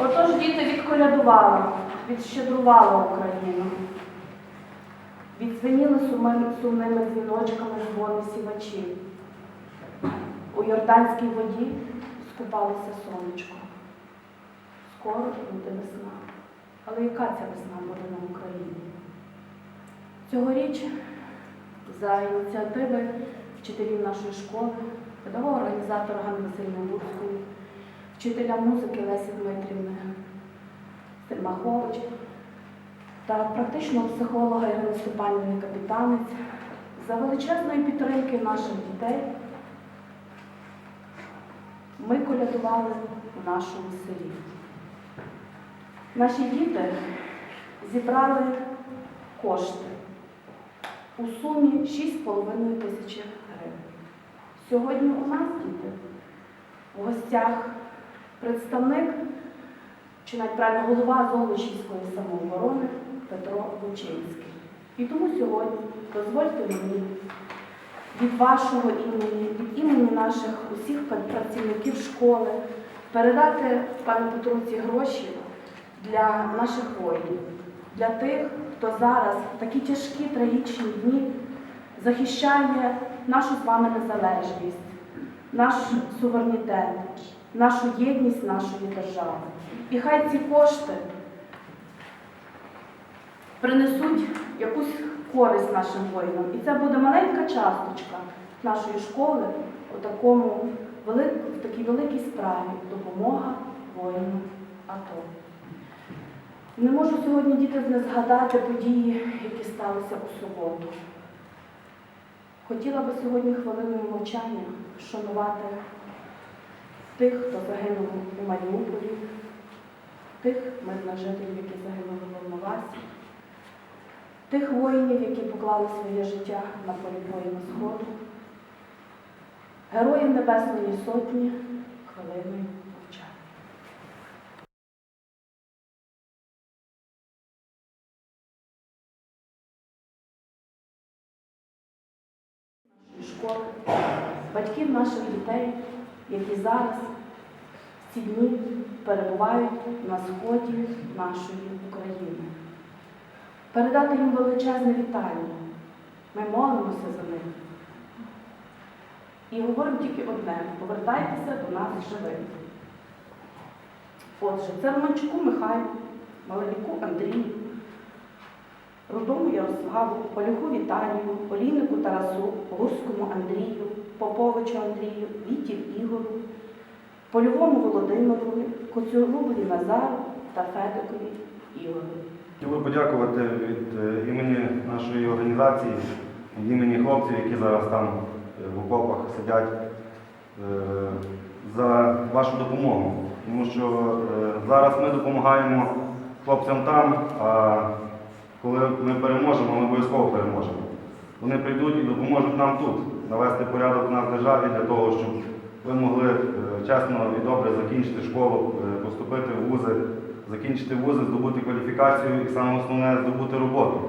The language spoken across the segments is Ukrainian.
Отож діти відколядували, відщедрували Україну. Відзвеніли сумними дзвіночками дзвони сівачі. У Йорданській воді скупалося сонечко. Скоро буде весна. Але яка ця весна буде на Україні? Цьогоріч за ініціативи вчителів нашої школи, педагога організатора Ганни Васильівни Луцької, вчителя музики Лесі Дмитрівни Стельмахович та практичного психолога Ірини Степанівни Капітанець за величезної підтримки наших дітей ми колядували у нашому селі. Наші діти зібрали кошти у сумі 6,5 тисячі гривень. Сьогодні у нас діти в гостях представник, чи навіть правильно голова Золочівської самооборони Петро Лучинський. І тому сьогодні дозвольте мені від вашого імені, від імені наших усіх працівників школи передати пану Петру ці гроші для наших воїнів, для тих, хто зараз в такі тяжкі трагічні дні захищає нашу з вами незалежність, наш суверенітет, нашу єдність нашої держави. І хай ці кошти принесуть якусь користь нашим воїнам. І це буде маленька часточка нашої школи у такому в такій великій справі допомога воїнам АТО. Не можу сьогодні діти не згадати події, які сталися у суботу. Хотіла би сьогодні хвилиною мовчання вшанувати тих, хто загинув у Маріуполі, тих мирних які загинули в Волновасі, тих воїнів, які поклали своє життя на полі воїна Сходу, героїв Небесної Сотні хвилиною мовчання. нашої школи, батьків наших дітей, які зараз в ці дні перебувають на сході нашої України. Передати їм величезне вітання. Ми молимося за них. І говоримо тільки одне: повертайтеся до нас живими. Отже, це Романчуку Михайлу, Малевіку Андрію, Рудому Ярославу, Полюху Віталію, Олійнику Тарасу, Гурському Андрію, Поповичу Андрію, Вітів Ігору, Польовому Володимиру, Коцюрубові Назару та Федикові Ігору. Хотів би подякувати від е, імені нашої організації, від імені хлопців, які зараз там е, в окопах сидять, е, за вашу допомогу. Тому що зараз ми допомагаємо хлопцям там, а коли ми переможемо, ми обов'язково переможемо. Вони прийдуть і допоможуть нам тут навести порядок в нас в державі для того, щоб ви могли е, чесно і добре закінчити школу, е, поступити в вузи, закінчити вузи, здобути кваліфікацію і саме основне здобути роботу.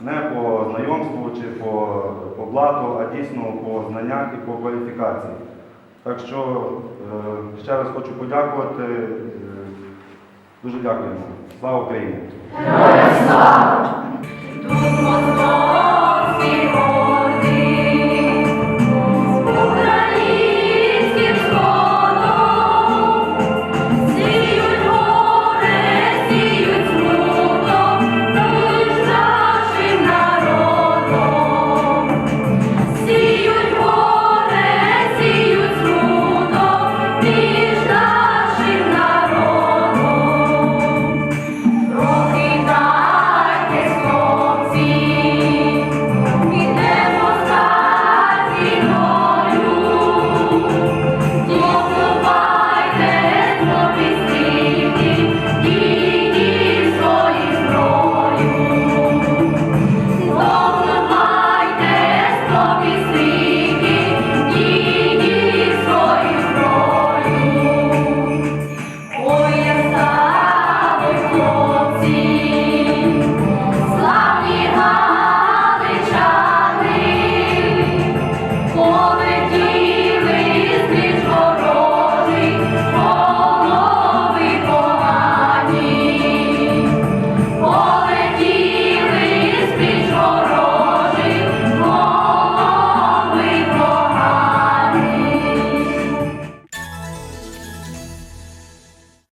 Не по знайомству чи по, по блату, а дійсно по знаннях і по кваліфікації. Так що е, ще раз хочу подякувати. Дуже дякуємо. Слава Україні! Думаємо